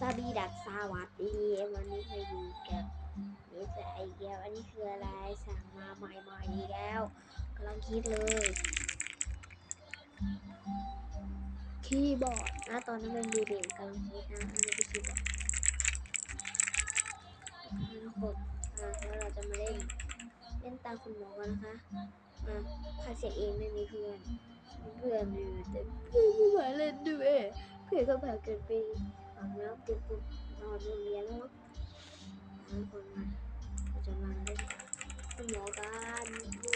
สบีดักสวัสดีวันนี้มาอยู่กับนิสัยเกียวอันนี้คืออะไรสั่งมาใหม่ๆอีกแล้วกำลังคิดเลยคีย์บอร์ดนะตอนนั้นเป็นบีบีกำลังคิดนะอันนี้เป็นคีย์บอร์ดทุกคนอะแล้วเราจะมาเล่นเล่นตามคุณหมอกันนะคะอะพาเสียเองไม่มีเพื่อนเพื่อนอยู่แต่เพื่อนไม่มาเล่นด้วยเพื่อนก็พาเกินไป แล้วปุ๊บปุ๊บนอนโรงเรียนแล้วทุกคนมาเราจะมาเล่นคุณหมอกันดู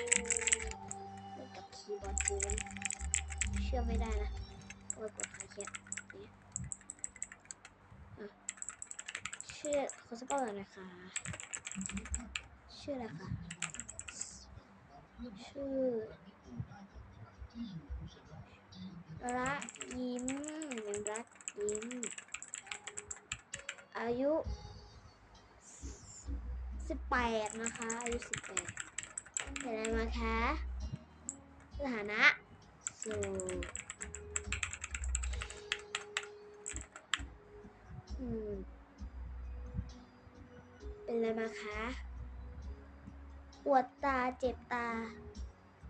เล่นกับคีย์บอร์ดกูเชื่อไม่ได้นะโอ้ยกดคลายเครียดเนี่ยอะชื่อขอสปอร์ตน่อยค่ะชื่ออะไรคะชื่อรักยิ้มรักยิ้ม อายุสิบแปดนะคะ อายุสิบแปดเป็นอะไรมาคะสถานะสดอืมเป็นอะไรมาคะปวดตาเจ็บตา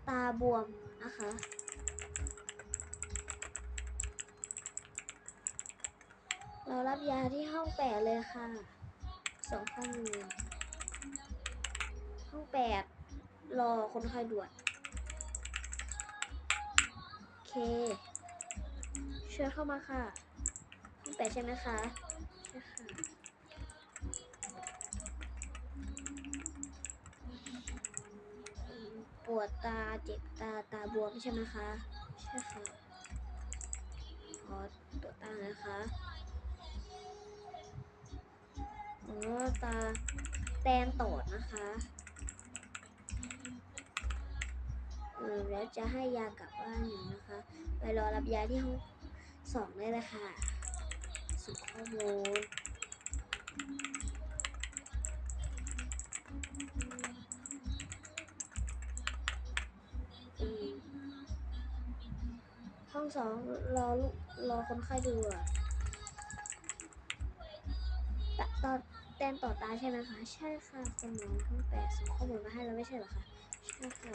ตาบวมนะคะ เรารับยาที่ห้องแปดเลยค่ะสองข้อมูลห้องแปดรอคนไข้ด่วนโอเคเชิญเข้ามาค่ะห้องแปดใช่ไหมคะใช่ค่ะปวดตาเจ็บตาตาบวมใช่ไหมคะ ใช่ค่ะขอตรวจตานะคะ อ๋อตาแตนโตดนะคะเออแล้วจะให้ยากลับบ้านอยู่นะคะ ไปรอรับยาที่ห้องสองได้เลยค่ะส่งข้อมูลห้องสองรอลูกรอคนไข้ดูอะตะตอน แตนต่อตาใช่ไหมคะ ใช่ค่ะคุณหมอห้องแปดส่งข้อมูลมาให้แล้วไม่ใช่เหรอคะใช่ค่ะ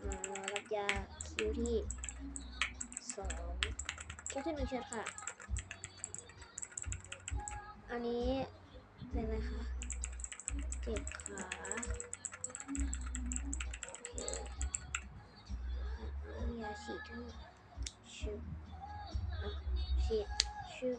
อ่ารอรับยาคิวที่สองคิวที่หนึ่งเชิญค่ะ อันนี้เป็นอะไรคะเจ็บขาโอเคยาฉีดทั้งชุบฉีดชุบ